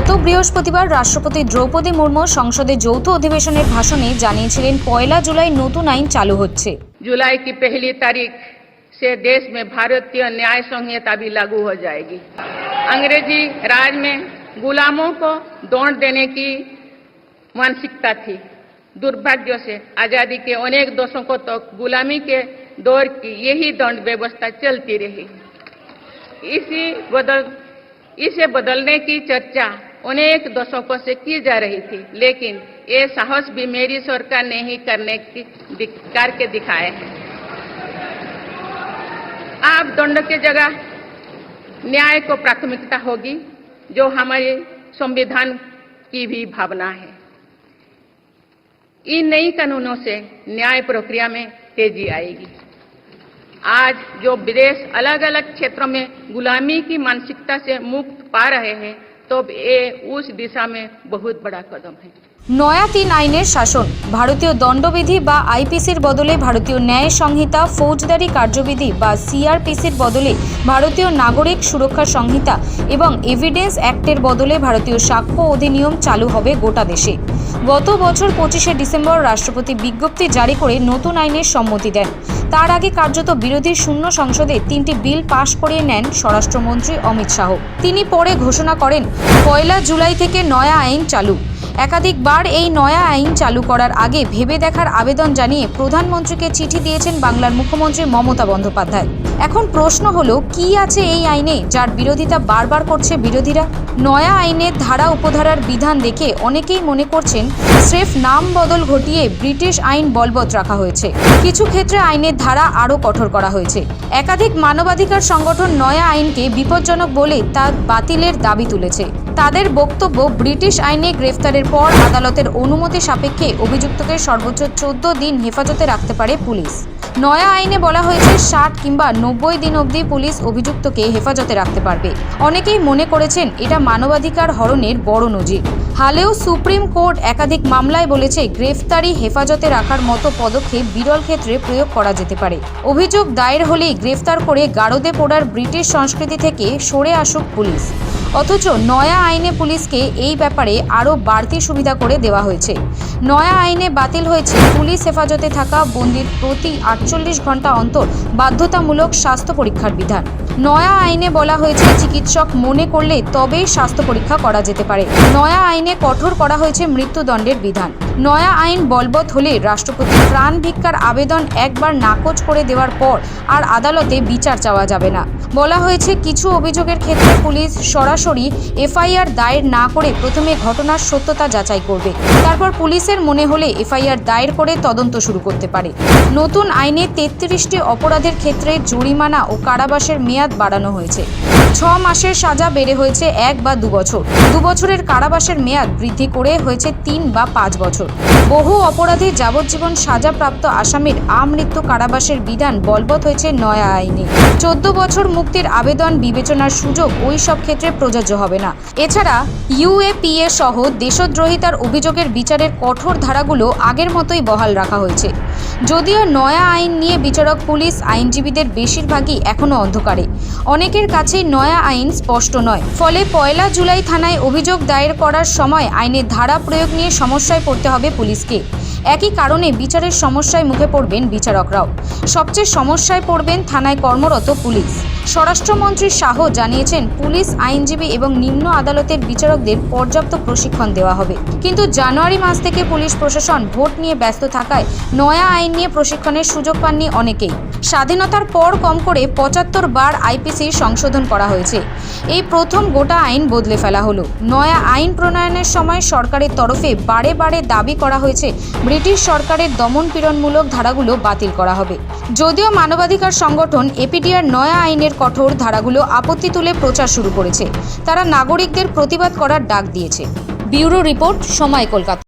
গত বৃহস্পতিবার রাষ্ট্রপতি দ্রৌপদী মুর্মু সংসদে যৌথ অধিবেশনের ভাষণে জানিয়েছিলেন পয়লা জুলাই নতুন আইন চালু হচ্ছে जुलाई की पहली तारीख से देश में भारतीय न्याय संहिता भी लागू हो जाएगी अंग्रेजी राज में गुलामों को दौड़ देने की मानसिकता थी दुर्भाग्य से आजादी के अनेक दशकों तक गुलामी के दौर की यही दंड व्यवस्था चलती रही इसी बदल इसे बदलने की चर्चा अनेक दशकों से की जा रही थी, लेकिन ये साहस भी मेरी सरकार ने ही करने की करके दिखाए हैं। आप दंड के जगह न्याय को प्राथमिकता होगी, जो हमारे संविधान की भी भावना है। इन नई कानूनों से न्याय प्रक्रिया में तेज़ी आएगी। आज जो विदेश अलग अलग क्षेत्रों में गुलामी की मानसिकता से मुक्त पा रहे हैं तो ये उस दिशा में बहुत बड़ा कदम है। নয়া তিন আইনের শাসন। ভারতীয় দণ্ডবিধি বা আইপিসির বদলে ভারতীয় ন্যায় সংহিতা, ফৌজদারি কার্যবিধি বা সিআরপিসির বদলে ভারতীয় নাগরিক সুরক্ষা সংহিতা এবং এভিডেন্স অ্যাক্টের বদলে ভারতীয় সাক্ষ্য অধিনিয়ম চালু হবে গোটা দেশে। গত বছর পঁচিশে ডিসেম্বর রাষ্ট্রপতি বিজ্ঞপ্তি জারি করে নতুন আইনের সম্মতি দেন। তার আগে কার্যত বিরোধী শূন্য সংসদে তিনটি বিল পাশ করিয়ে নেন স্বরাষ্ট্রমন্ত্রী অমিত শাহ। তিনি পরে ঘোষণা করেন, পয়লা জুলাই থেকে নয়া আইন চালু। একাধিকবার এই নয়া আইন চালু করার আগে ভেবে দেখার আবেদন জানিয়ে প্রধানমন্ত্রীকে চিঠি দিয়েছেন বাংলার মুখ্যমন্ত্রী মমতা বন্দ্যোপাধ্যায়। এখন প্রশ্ন হলো, কি আছে এই আইনে যার বিরোধিতা বারবার করছে বিরোধীরা? নয়া আইনের ধারা উপধারার বিধান দেখে অনেকেই মনে করছেন, স্রেফ নাম বদল ঘটিয়ে ব্রিটিশ আইন বলবৎ রাখা হয়েছে। কিছু ক্ষেত্রে আইনের ধারা আরও কঠোর করা হয়েছে। একাধিক মানবাধিকার সংগঠন নয়া আইনকে বিপজ্জনক বলে তা বাতিলের দাবি তুলেছে। তাদের বক্তব্য ব্রিটিশ আইনে গ্রেফতারের পর আদালতের অনুমতি সাপেক্ষে অভিযুক্তকে সর্বোচ্চ চোদ্দ দিন হেফাজতে রাখতে পারে পুলিশ। নয়া আইনে বলা হয়েছে, ষাট কিংবা নব্বই দিন অবধি পুলিশ অভিযুক্তকে হেফাজতে রাখতে পারবে। অনেকেই মনে করেছেন, এটা মানবাধিকার হরণের বড় নজির। হালেও সুপ্রিম কোর্ট একাধিক মামলায় বলেছে, গ্রেফতারি হেফাজতে রাখার মতো পদক্ষেপ বিরল ক্ষেত্রে প্রয়োগ করা যেতে পারে। অভিযোগ দায়ের হলেই গ্রেফতার করে গারদে পোড়ার ব্রিটিশ সংস্কৃতি থেকে সরে আসুক পুলিশ। অথচ নয়া আইনে পুলিশকে এই ব্যাপারে আরও বাড়তি সুবিধা করে দেওয়া হয়েছে। নয়া আইনে বাতিল হয়েছে পুলিশ হেফাজতে থাকা বন্দির প্রতি আটচল্লিশ ঘণ্টা অন্তর বাধ্যতামূলক স্বাস্থ্য পরীক্ষার বিধান। নয়া আইনে বলা হয়েছে চিকিৎসক মনে করলে তবেই স্বাস্থ্য পরীক্ষা করা যেতে পারে। নয়া আইনে কঠোর করা হয়েছে মৃত্যুদণ্ডের বিধান। নয়া আইন বলবৎ হলে রাষ্ট্রপতি প্রাণ ভিক্ষার আবেদন একবার নাকচ করে দেওয়ার পর আর আদালতে বিচার চাওয়া যাবে না। বলা হয়েছে কিছু অভিযোগের ক্ষেত্রে পুলিশ সরাসরি এফআইআর দায়ের না করে প্রথমে ঘটনার সত্যতা যাচাই করবে। তারপর পুলিশের মনে হলে এফআইআর দায়ের করে তদন্ত শুরু করতে পারে। নতুন আইনে তেত্রিশটি অপরাধের ক্ষেত্রে জরিমানা ও কারাবাসের মেয়াদ বাড়ানো হয়েছে। ছ মাসের সাজা বেড়ে হয়েছে এক বা দু বছর। দু বছরের কারাবাসের মেয়াদ বৃদ্ধি করে হয়েছে তিন বা পাঁচ বছর। বহু অপরাধী যাবজ্জীবন সাজাপ্রাপ্ত আসামির আমৃত্যু কারাবাসের বিধান বলবৎ হয়েছে নয়া আইনে। চোদ্দ বছর মুক্তির আবেদন বিবেচনার সুযোগ ওই সব ক্ষেত্রে প্রযোজ্য হবে না। এছাড়া ইউএপিএ সহ দেশদ্রোহিতার অভিযোগের বিচারের কঠোর ধারাগুলো আগের মতোই বহাল রাখা হয়েছে। যদিও নয়া আইন নিয়ে বিচারক, পুলিশ, আইনজীবীদের বেশিরভাগই এখনও অন্ধকারে। অনেকের কাছেই নয়া আইন স্পষ্ট নয়। ফলে পয়লা জুলাই থানায় অভিযোগ দায়ের করার সময় আইনের ধারা প্রয়োগ নিয়ে সমস্যায় পড়তে হবে পুলিশকে। একই কারণে বিচারের সমস্যায় মুখে পড়বেন বিচারকরাও। সবচেয়ে সমস্যায় পড়বেন থানায় কর্মরত পুলিশ। স্বরাষ্ট্রমন্ত্রী শাহ জানিয়েছেন, পুলিশ, আইনজীবী এবং নিম্ন আদালতের বিচারকদের পর্যাপ্ত প্রশিক্ষণ দেওয়া হবে। কিন্তু জানুয়ারি মাস থেকে পুলিশ প্রশাসন ভোট নিয়ে ব্যস্ত থাকায় নয়া আইন নিয়ে প্রশিক্ষণের সুযোগ পাননি অনেকেই। স্বাধীনতার পর কম করে পঁচাত্তর বার আইপিসি সংশোধন করা হয়েছে। এই প্রথম গোটা আইন বদলে ফেলা হলো। নয়া আইন প্রণয়নের সময় সরকারের তরফে বারে বারে দাবি করা হয়েছে, ব্রিটিশ সরকারের দমন পীড়নমূলক ধারাগুলো বাতিল করা হবে। যদিও মানবাধিকার সংগঠন এপিডিআর নয়া আইনের কঠোর ধারাগুলো আপত্তি তুলে প্রচার শুরু করেছে। তারা নাগরিকদের প্রতিবাদ করার ডাক দিয়েছে। ব্যুরো রিপোর্ট সময় কলকাতা।